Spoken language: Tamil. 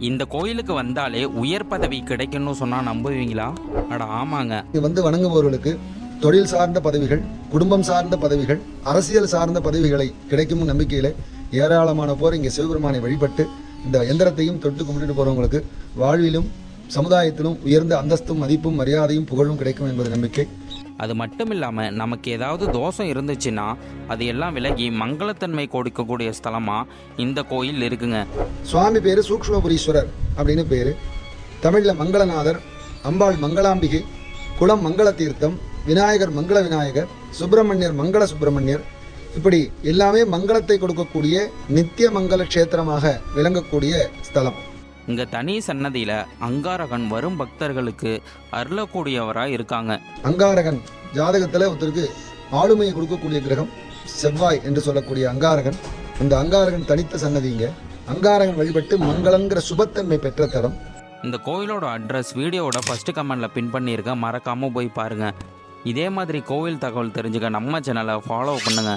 இந்த கோயிலுக்கு வந்தாலே உயர் பதவி கிடைக்கும்னு சொன்னா நம்புவீங்களா? அட ஆமாங்க. இது வந்து வணங்குபவர்களுக்கு தொழில் சார்ந்த பதவிகள் குடும்பம் சார்ந்த பதவிகள் அரசியல் சார்ந்த பதவிகளை கிடைக்கும் நம்பிக்கையில ஏராளமான போர் இங்கே சிவபெருமானை வழிபட்டு இந்த எந்திரத்தையும் தொட்டு கும்பிட்டு போறவங்களுக்கு வாழ்விலும் சமுதாயத்திலும் உயர்ந்த அந்தஸ்தும் மதிப்பும் மரியாதையும் புகழும் கிடைக்கும் என்பது நம்பிக்கை. அது மட்டும் இல்லாமல் நமக்கு ஏதாவது தோஷம் இருந்துச்சுன்னா அது எல்லாம் விலகி மங்களத்தன்மை கொடுக்கக்கூடிய ஸ்தலமாக இந்த கோயில் இருக்குங்க. சுவாமி பேர் சூக்ஷ்மபுரீஸ்வரர் அப்படின்னு பேர். தமிழில் மங்களநாதர் அம்பாள் மங்களாம்பிகை குளம் மங்கள தீர்த்தம் விநாயகர் மங்கள விநாயகர் சுப்பிரமணியர் மங்கள சுப்பிரமணியர் இப்படி எல்லாமே மங்களத்தை கொடுக்கக்கூடிய நித்திய மங்கள க்ஷேத்திரமாக விளங்கக்கூடிய ஸ்தலம். இங்க தனி சன்னதியில அங்காரகன் வரும் பக்தர்களுக்கு அருளக்கூடியவரா இருக்காங்க. அங்காரகன் ஜாதகத்துல ஒருத்தருக்கு ஆளுமையை கொடுக்கக்கூடிய கிரகம் செவ்வாய் என்று சொல்லக்கூடிய அங்காரகன். அந்த அங்காரகன் தனித்த சன்னதிங்க அங்காரகன் வழிபட்டு மங்களங்கிற சுபத்தன்மை பெற்ற தலம். இந்த கோயிலோட அட்ரஸ் வீடியோவோட ஃபர்ஸ்ட் கமெண்ட்ல பின் பண்ணியிருக்கேன் மறக்காம போய் பாருங்க. இதே மாதிரி கோவில் தகவல் தெரிஞ்சுக்க நம்ம சேனலை ஃபாலோ பண்ணுங்க.